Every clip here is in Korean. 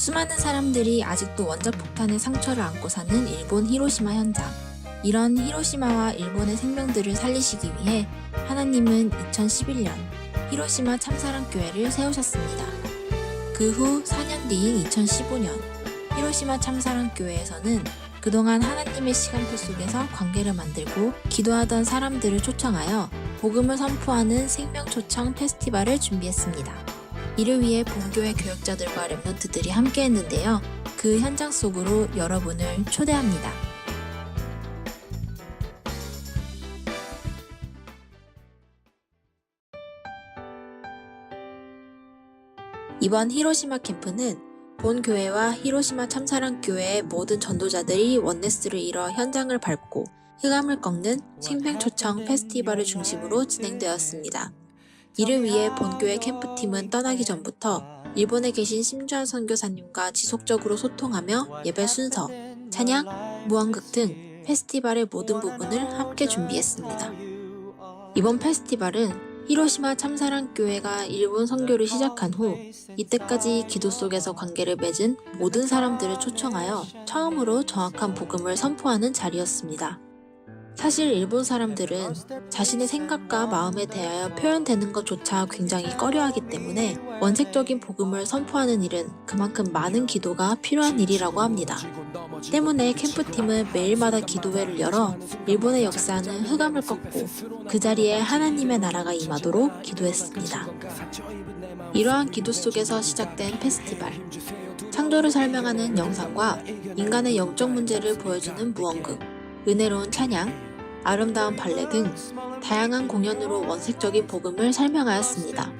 수많은 사람들이 아직도 원자 폭탄의 상처를 안고 사는 일본 히로시마 현장. 이런 히로시마와 일본의 생명들을 살리시기 위해 하나님은 2011년 히로시마 참사랑교회를 세우셨습니다. 그 후 4년 뒤인 2015년 히로시마 참사랑교회에서는 그동안 하나님의 시간표 속에서 관계를 만들고 기도하던 사람들을 초청하여 복음을 선포하는 생명초청 페스티벌을 준비했습니다. 이를 위해 본교회 교역자들과 랩런트들이 함께 했는데요. 그 현장 속으로 여러분을 초대합니다. 이번 히로시마 캠프는 본 교회와 히로시마 참사랑 교회의 모든 전도자들이 원네스를 이뤄 현장을 밟고 흑암을 꺾는 생명초청 페스티벌을 중심으로 진행되었습니다. 이를 위해 본교회 캠프팀은 떠나기 전부터 일본에 계신 심주한 선교사님과 지속적으로 소통하며 예배 순서, 찬양, 무언극 등 페스티벌의 모든 부분을 함께 준비했습니다. 이번 페스티벌은 히로시마 참사랑 교회가 일본 선교를 시작한 후 이때까지 기도 속에서 관계를 맺은 모든 사람들을 초청하여 처음으로 정확한 복음을 선포하는 자리였습니다. 사실 일본 사람들은 자신의 생각과 마음에 대하여 표현되는 것조차 굉장히 꺼려하기 때문에 원색적인 복음을 선포하는 일은 그만큼 많은 기도가 필요한 일이라고 합니다. 때문에 캠프팀은 매일마다 기도회를 열어 일본의 역사는 흑암을 꺾고 그 자리에 하나님의 나라가 임하도록 기도했습니다. 이러한 기도 속에서 시작된 페스티벌. 창조를 설명하는 영상과 인간의 영적 문제를 보여주는 무언극, 은혜로운 찬양, 아름다운 발레 등 다양한 공연으로 원색적인 복음을 설명하였습니다.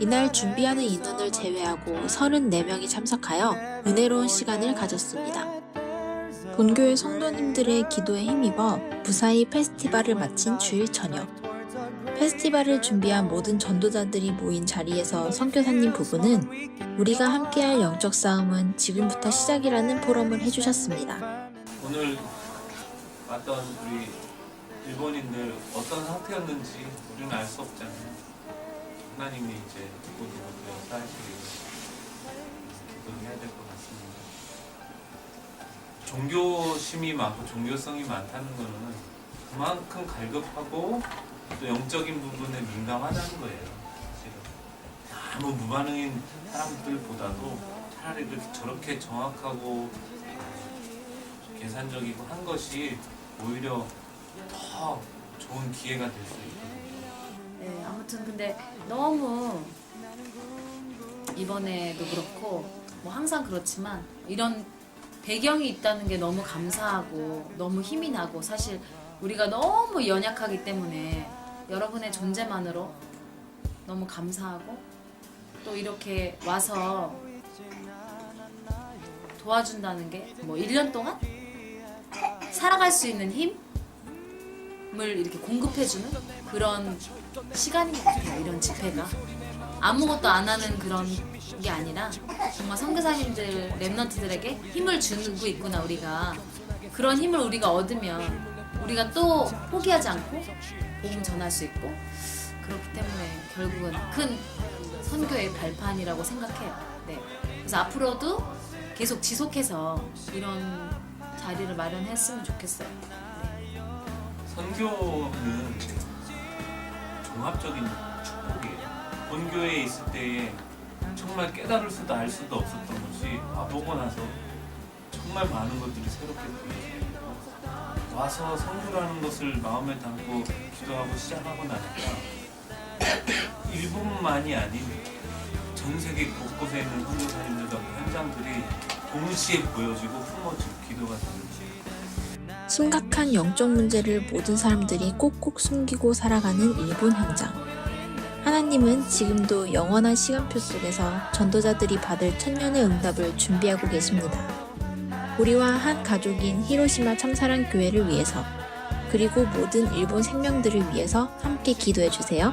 이날 준비하는 인원을 제외하고 34명이 참석하여 은혜로운 시간을 가졌습니다. 본교회 성도님들의 기도에 힘입어 무사히 페스티벌을 마친 주일 저녁. 페스티벌을 준비한 모든 전도자들이 모인 자리에서 선교사님 부부는 우리가 함께할 영적 싸움은 지금부터 시작이라는 포럼을 해주셨습니다. 오늘 왔던 우리 일본인들 어떤 상태였는지 우리는 알 수 없잖아요. 하나님이 이제 누구 역사하시기를 기도해야 될 것 같습니다. 종교심이 많고 종교성이 많다는 거는 그만큼 갈급하고 또 영적인 부분에 민감하다는 거예요. 사실은 아무 무반응인 사람들보다도 차라리 그렇게 저렇게 정확하고 계산적이고 한 것이 오히려 더 좋은 기회가 될 수 있거든요. 네, 아무튼 근데 너무 이번에도 그렇고 뭐 항상 그렇지만 이런 배경이 있다는 게 너무 감사하고 너무 힘이 나고 사실 우리가 너무 연약하기 때문에 여러분의 존재만으로 너무 감사하고 또 이렇게 와서 도와준다는 게 뭐 1년 동안? 살아갈 수 있는 힘 을 이렇게 공급해주는 그런 시간인 것 같아요. 이런 집회가 아무것도 안 하는 그런 게 아니라 정말 선교사님들 랩런트들에게 힘을 주고 있구나 우리가 그런 힘을 우리가 얻으면 우리가 또 포기하지 않고 복음 전할 수 있고 그렇기 때문에 결국은 큰 선교의 발판이라고 생각해요. 네. 그래서 앞으로도 계속 지속해서 이런 자리를 마련했으면 좋겠어요. 선교는 종합적인 축복이에요. 본교회에 있을 때에 정말 깨달을 수도 알 수도 없었던 것이 와보고 나서 정말 많은 것들이 새롭게 보여요. 와서 선교라는 것을 마음에 담고 기도하고 시작하고 나니까 일본만이 아닌 전 세계 곳곳에 있는 선교사님들과 그 현장들이 동시에 보여지고 품어지고 기도가 되는. 심각한 영적 문제를 모든 사람들이 꼭꼭 숨기고 살아가는 일본 현장. 하나님은 지금도 영원한 시간표 속에서 전도자들이 받을 천년의 응답을 준비하고 계십니다. 우리와 한 가족인 히로시마 참사랑 교회를 위해서 그리고 모든 일본 생명들을 위해서 함께 기도해 주세요.